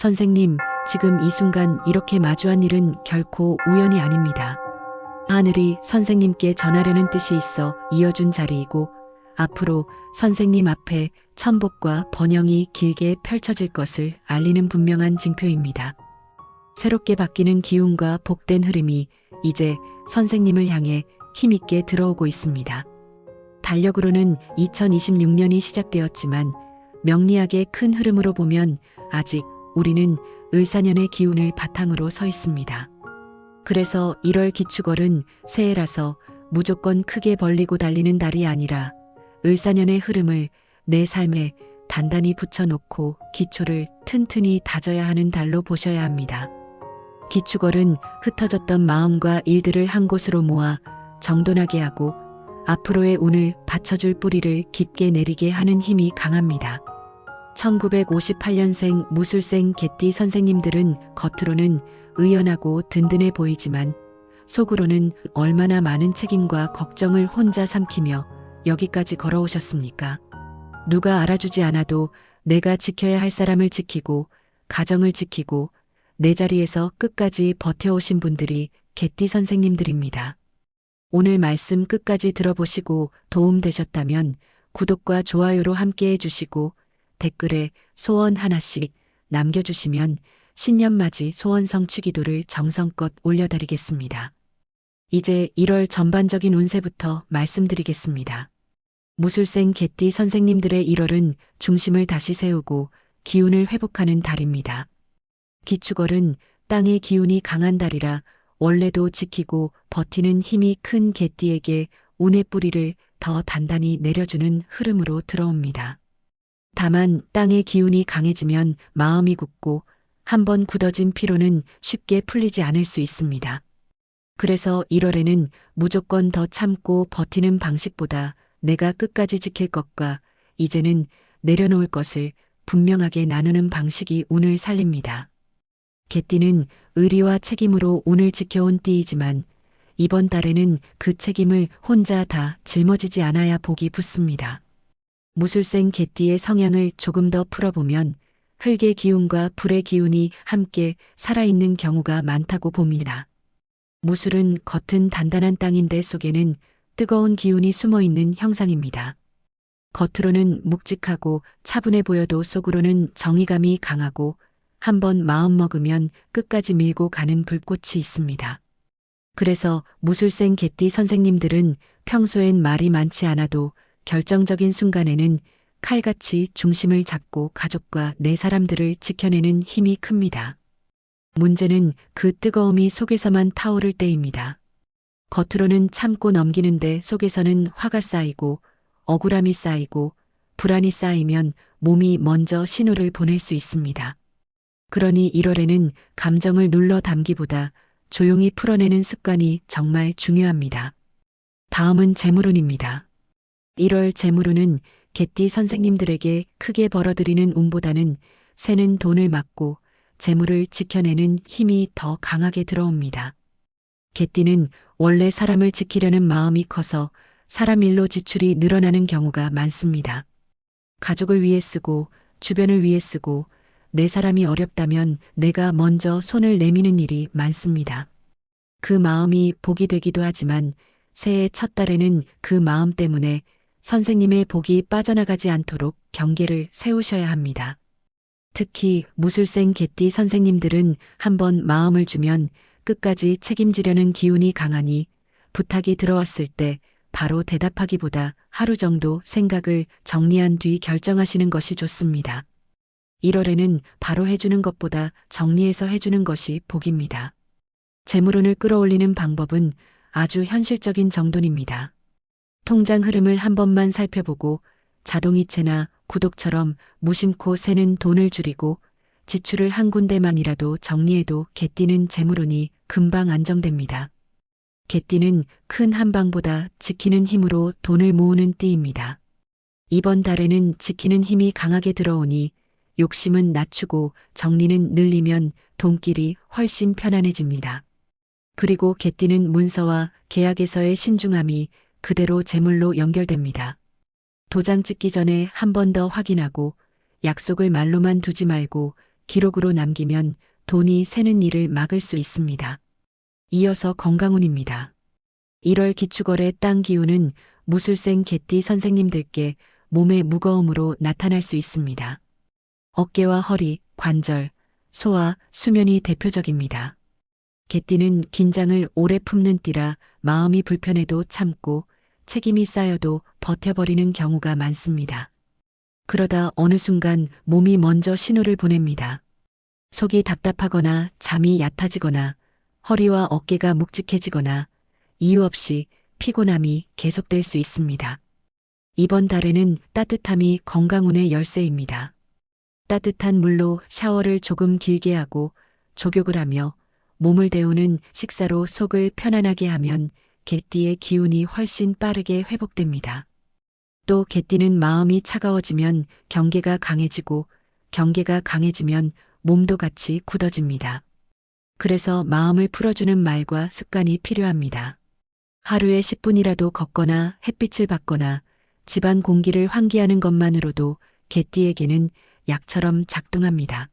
선생님, 지금 이 순간 이렇게 마주한 일은 결코 우연이 아닙니다. 하늘이 선생님께 전하려는 뜻이 있어 이어준 자리이고 앞으로 선생님 앞에 천복과 번영이 길게 펼쳐질 것을 알리는 분명한 징표입니다. 새롭게 바뀌는 기운과 복된 흐름이 이제 선생님을 향해 힘있게 들어오고 있습니다. 달력으로는 2026년이 시작되었지만 명리학의 큰 흐름으로 보면 아직 우리는 을사년의 기운을 바탕으로 서 있습니다. 그래서 1월 기축월은 새해라서 무조건 크게 벌리고 달리는 달이 아니라 을사년의 흐름을 내 삶에 단단히 붙여놓고 기초를 튼튼히 다져야 하는 달로 보셔야 합니다. 기축월은 흩어졌던 마음과 일들을 한 곳으로 모아 정돈하게 하고 앞으로의 운을 받쳐줄 뿌리를 깊게 내리게 하는 힘이 강합니다. 1958년생 무술생 개띠 선생님들은 겉으로는 의연하고 든든해 보이지만 속으로는 얼마나 많은 책임과 걱정을 혼자 삼키며 여기까지 걸어오셨습니까? 누가 알아주지 않아도 내가 지켜야 할 사람을 지키고 가정을 지키고 내 자리에서 끝까지 버텨오신 분들이 개띠 선생님들입니다. 오늘 말씀 끝까지 들어보시고 도움되셨다면 구독과 좋아요로 함께 해 주시고 댓글에 소원 하나씩 남겨주시면 신년맞이 소원 성취 기도를 정성껏 올려드리겠습니다. 이제 1월 전반적인 운세부터 말씀드리겠습니다. 무술생 개띠 선생님들의 1월은 중심을 다시 세우고 기운을 회복하는 달입니다. 기축월은 땅의 기운이 강한 달이라 원래도 지키고 버티는 힘이 큰 개띠에게 운의 뿌리를 더 단단히 내려주는 흐름으로 들어옵니다. 다만 땅의 기운이 강해지면 마음이 굳고 한번 굳어진 피로는 쉽게 풀리지 않을 수 있습니다. 그래서 1월에는 무조건 더 참고 버티는 방식보다 내가 끝까지 지킬 것과 이제는 내려놓을 것을 분명하게 나누는 방식이 운을 살립니다. 개띠는 의리와 책임으로 운을 지켜온 띠이지만 이번 달에는 그 책임을 혼자 다 짊어지지 않아야 복이 붙습니다. 무술생 개띠의 성향을 조금 더 풀어보면 흙의 기운과 불의 기운이 함께 살아있는 경우가 많다고 봅니다. 무술은 겉은 단단한 땅인데 속에는 뜨거운 기운이 숨어 있는 형상입니다. 겉으로는 묵직하고 차분해 보여도 속으로는 정의감이 강하고 한번 마음 먹으면 끝까지 밀고 가는 불꽃이 있습니다. 그래서 무술생 개띠 선생님들은 평소엔 말이 많지 않아도 결정적인 순간에는 칼같이 중심을 잡고 가족과 내 사람들을 지켜내는 힘이 큽니다. 문제는 그 뜨거움이 속에서만 타오를 때입니다. 겉으로는 참고 넘기는데 속에서는 화가 쌓이고 억울함이 쌓이고 불안이 쌓이면 몸이 먼저 신호를 보낼 수 있습니다. 그러니 1월에는 감정을 눌러 담기보다 조용히 풀어내는 습관이 정말 중요합니다. 다음은 재물운입니다. 1월 재물운은 개띠 선생님들에게 크게 벌어들이는 운보다는 새는 돈을 막고 재물을 지켜내는 힘이 더 강하게 들어옵니다. 개띠는 원래 사람을 지키려는 마음이 커서 사람 일로 지출이 늘어나는 경우가 많습니다. 가족을 위해 쓰고 주변을 위해 쓰고 내 사람이 어렵다면 내가 먼저 손을 내미는 일이 많습니다. 그 마음이 복이 되기도 하지만 새해 첫 달에는 그 마음 때문에 선생님의 복이 빠져나가지 않도록 경계를 세우셔야 합니다. 특히 무술생 개띠 선생님들은 한번 마음을 주면 끝까지 책임지려는 기운이 강하니 부탁이 들어왔을 때 바로 대답하기보다 하루 정도 생각을 정리한 뒤 결정하시는 것이 좋습니다. 1월에는 바로 해주는 것보다 정리해서 해주는 것이 복입니다. 재물운을 끌어올리는 방법은 아주 현실적인 정돈입니다. 통장 흐름을 한 번만 살펴보고 자동이체나 구독처럼 무심코 새는 돈을 줄이고 지출을 한 군데만이라도 정리해도 개띠는 재물운이 금방 안정됩니다. 개띠는 큰 한방보다 지키는 힘으로 돈을 모으는 띠입니다. 이번 달에는 지키는 힘이 강하게 들어오니 욕심은 낮추고 정리는 늘리면 돈길이 훨씬 편안해집니다. 그리고 개띠는 문서와 계약에서의 신중함이 그대로 재물로 연결됩니다. 도장 찍기 전에 한 번 더 확인하고 약속을 말로만 두지 말고 기록으로 남기면 돈이 새는 일을 막을 수 있습니다. 이어서 건강운입니다. 1월 기축월의 땅 기운은 무술생 개띠 선생님들께 몸의 무거움으로 나타날 수 있습니다. 어깨와 허리, 관절, 소화, 수면이 대표적입니다. 개띠는 긴장을 오래 품는 띠라 마음이 불편해도 참고 책임이 쌓여도 버텨버리는 경우가 많습니다. 그러다 어느 순간 몸이 먼저 신호를 보냅니다. 속이 답답하거나 잠이 얕아지거나 허리와 어깨가 묵직해지거나 이유 없이 피곤함이 계속될 수 있습니다. 이번 달에는 따뜻함이 건강운의 열쇠입니다. 따뜻한 물로 샤워를 조금 길게 하고 족욕을 하며 몸을 데우는 식사로 속을 편안하게 하면 개띠의 기운이 훨씬 빠르게 회복됩니다. 또 개띠는 마음이 차가워지면 경계가 강해지고 경계가 강해지면 몸도 같이 굳어집니다. 그래서 마음을 풀어주는 말과 습관이 필요합니다. 하루에 10분이라도 걷거나 햇빛을 받거나 집안 공기를 환기하는 것만으로도 개띠에게는 약처럼 작동합니다.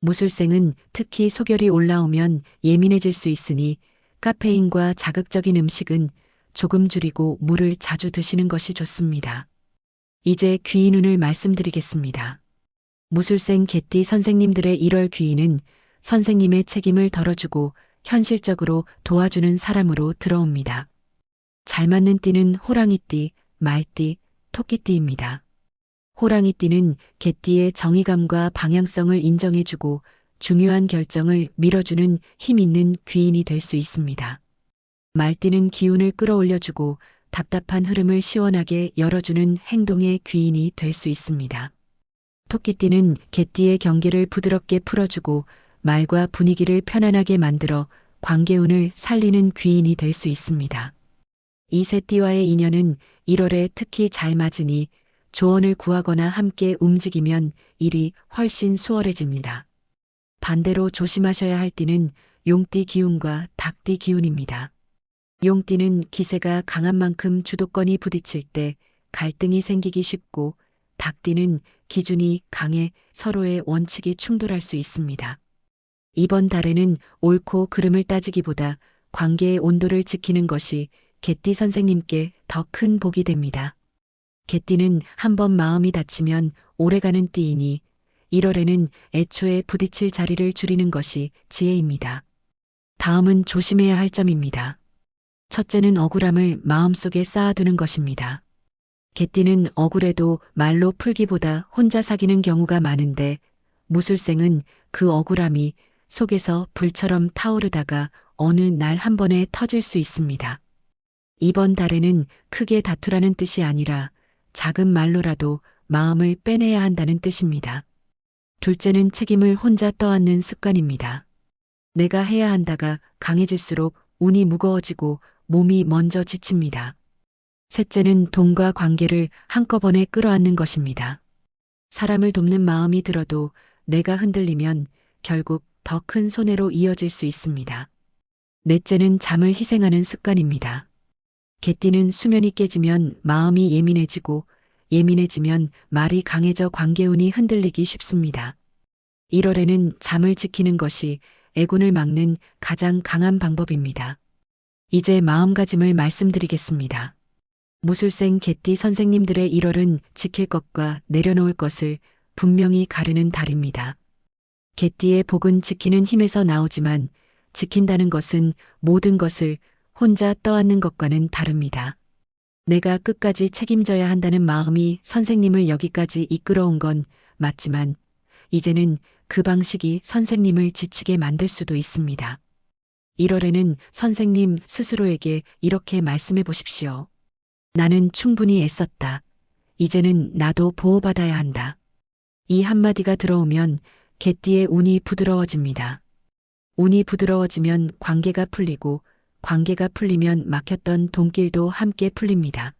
무술생은 특히 소결이 올라오면 예민해질 수 있으니 카페인과 자극적인 음식은 조금 줄이고 물을 자주 드시는 것이 좋습니다. 이제 귀인운을 말씀드리겠습니다. 무술생 개띠 선생님들의 1월 귀인은 선생님의 책임을 덜어주고 현실적으로 도와주는 사람으로 들어옵니다. 잘 맞는 띠는 호랑이띠, 말띠, 토끼띠입니다. 호랑이띠는 개띠의 정의감과 방향성을 인정해주고 중요한 결정을 밀어주는 힘 있는 귀인이 될 수 있습니다. 말띠는 기운을 끌어올려주고 답답한 흐름을 시원하게 열어주는 행동의 귀인이 될 수 있습니다. 토끼띠는 개띠의 경계를 부드럽게 풀어주고 말과 분위기를 편안하게 만들어 관계운을 살리는 귀인이 될 수 있습니다. 이세 띠와의 인연은 1월에 특히 잘 맞으니 조언을 구하거나 함께 움직이면 일이 훨씬 수월해집니다. 반대로 조심하셔야 할 띠는 용띠 기운과 닭띠 기운입니다. 용띠는 기세가 강한 만큼 주도권이 부딪힐 때 갈등이 생기기 쉽고 닭띠는 기준이 강해 서로의 원칙이 충돌할 수 있습니다. 이번 달에는 옳고 그름을 따지기보다 관계의 온도를 지키는 것이 개띠 선생님께 더 큰 복이 됩니다. 개띠는 한 번 마음이 다치면 오래가는 띠이니 1월에는 애초에 부딪힐 자리를 줄이는 것이 지혜입니다. 다음은 조심해야 할 점입니다. 첫째는 억울함을 마음속에 쌓아두는 것입니다. 개띠는 억울해도 말로 풀기보다 혼자 사귀는 경우가 많은데 무술생은 그 억울함이 속에서 불처럼 타오르다가 어느 날 한 번에 터질 수 있습니다. 이번 달에는 크게 다투라는 뜻이 아니라 작은 말로라도 마음을 빼내야 한다는 뜻입니다. 둘째는 책임을 혼자 떠안는 습관입니다. 내가 해야 한다가 강해질수록 운이 무거워지고 몸이 먼저 지칩니다. 셋째는 돈과 관계를 한꺼번에 끌어안는 것입니다. 사람을 돕는 마음이 들어도 내가 흔들리면 결국 더 큰 손해로 이어질 수 있습니다. 넷째는 잠을 희생하는 습관입니다. 개띠는 수면이 깨지면 마음이 예민해지고 예민해지면 말이 강해져 관계운이 흔들리기 쉽습니다. 1월에는 잠을 지키는 것이 애군을 막는 가장 강한 방법입니다. 이제 마음가짐을 말씀드리겠습니다. 무술생 개띠 선생님들의 1월은 지킬 것과 내려놓을 것을 분명히 가르는 달입니다. 개띠의 복은 지키는 힘에서 나오지만 지킨다는 것은 모든 것을 혼자 떠안는 것과는 다릅니다. 내가 끝까지 책임져야 한다는 마음이 선생님을 여기까지 이끌어온 건 맞지만 이제는 그 방식이 선생님을 지치게 만들 수도 있습니다. 1월에는 선생님 스스로에게 이렇게 말씀해 보십시오. 나는 충분히 애썼다. 이제는 나도 보호받아야 한다. 이 한마디가 들어오면 개띠의 운이 부드러워집니다. 운이 부드러워지면 관계가 풀리고 관계가 풀리면 막혔던 돈길도 함께 풀립니다.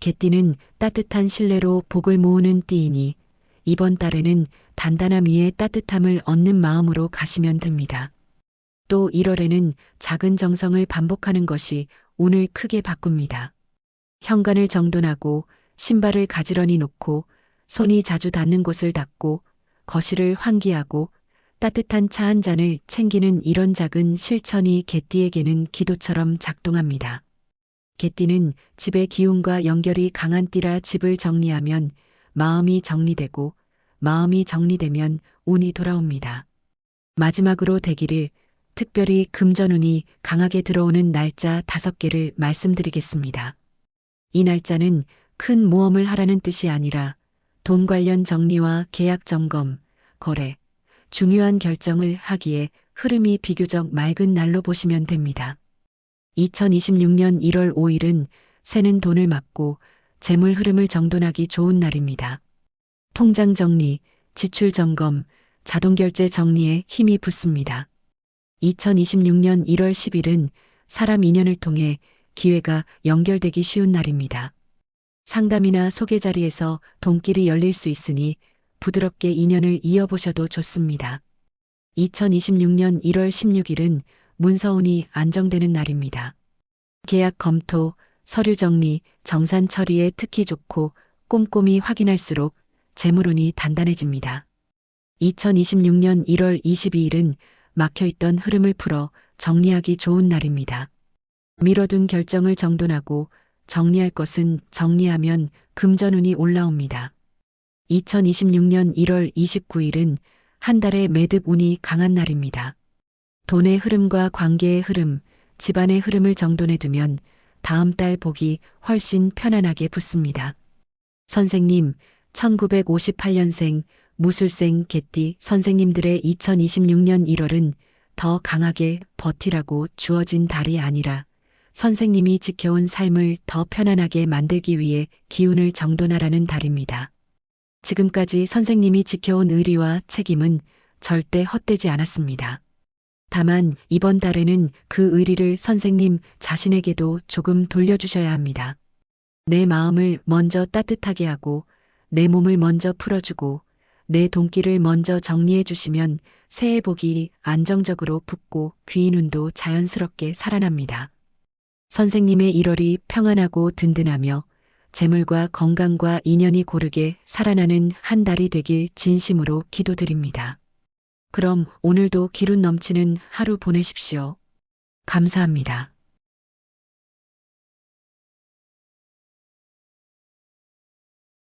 개띠는 따뜻한 신뢰로 복을 모으는 띠이니 이번 달에는 단단함 위에 따뜻함을 얻는 마음으로 가시면 됩니다. 또 1월에는 작은 정성을 반복하는 것이 운을 크게 바꿉니다. 현관을 정돈하고 신발을 가지런히 놓고 손이 자주 닿는 곳을 닦고 거실을 환기하고 따뜻한 차 한 잔을 챙기는 이런 작은 실천이 개띠에게는 기도처럼 작동합니다. 개띠는 집의 기운과 연결이 강한 띠라 집을 정리하면 마음이 정리되고 마음이 정리되면 운이 돌아옵니다. 마지막으로 대기를 특별히 금전운이 강하게 들어오는 날짜 다섯 개를 말씀드리겠습니다. 이 날짜는 큰 모험을 하라는 뜻이 아니라 돈 관련 정리와 계약 점검, 거래, 중요한 결정을 하기에 흐름이 비교적 맑은 날로 보시면 됩니다. 2026년 1월 5일은 새는 돈을 막고 재물 흐름을 정돈하기 좋은 날입니다. 통장 정리, 지출 점검, 자동 결제 정리에 힘이 붙습니다. 2026년 1월 10일은 사람 인연을 통해 기회가 연결되기 쉬운 날입니다. 상담이나 소개 자리에서 돈길이 열릴 수 있으니 부드럽게 인연을 이어보셔도 좋습니다. 2026년 1월 16일은 문서운이 안정되는 날입니다. 계약 검토, 서류 정리, 정산 처리에 특히 좋고 꼼꼼히 확인할수록 재물운이 단단해집니다. 2026년 1월 22일은 막혀있던 흐름을 풀어 정리하기 좋은 날입니다. 미뤄둔 결정을 정돈하고 정리할 것은 정리하면 금전운이 올라옵니다. 2026년 1월 29일은 한 달의 매듭 운이 강한 날입니다. 돈의 흐름과 관계의 흐름, 집안의 흐름을 정돈해 두면 다음 달 복이 훨씬 편안하게 붙습니다. 선생님, 1958년생 무술생 개띠 선생님들의 2026년 1월은 더 강하게 버티라고 주어진 달이 아니라 선생님이 지켜온 삶을 더 편안하게 만들기 위해 기운을 정돈하라는 달입니다. 지금까지 선생님이 지켜온 의리와 책임은 절대 헛되지 않았습니다. 다만 이번 달에는 그 의리를 선생님 자신에게도 조금 돌려주셔야 합니다. 내 마음을 먼저 따뜻하게 하고 내 몸을 먼저 풀어주고 내 돈길을 먼저 정리해 주시면 새해 복이 안정적으로 붙고 귀인운도 자연스럽게 살아납니다. 선생님의 1월이 평안하고 든든하며 재물과 건강과 인연이 고르게 살아나는 한 달이 되길 진심으로 기도드립니다. 그럼 오늘도 기운 넘치는 하루 보내십시오. 감사합니다.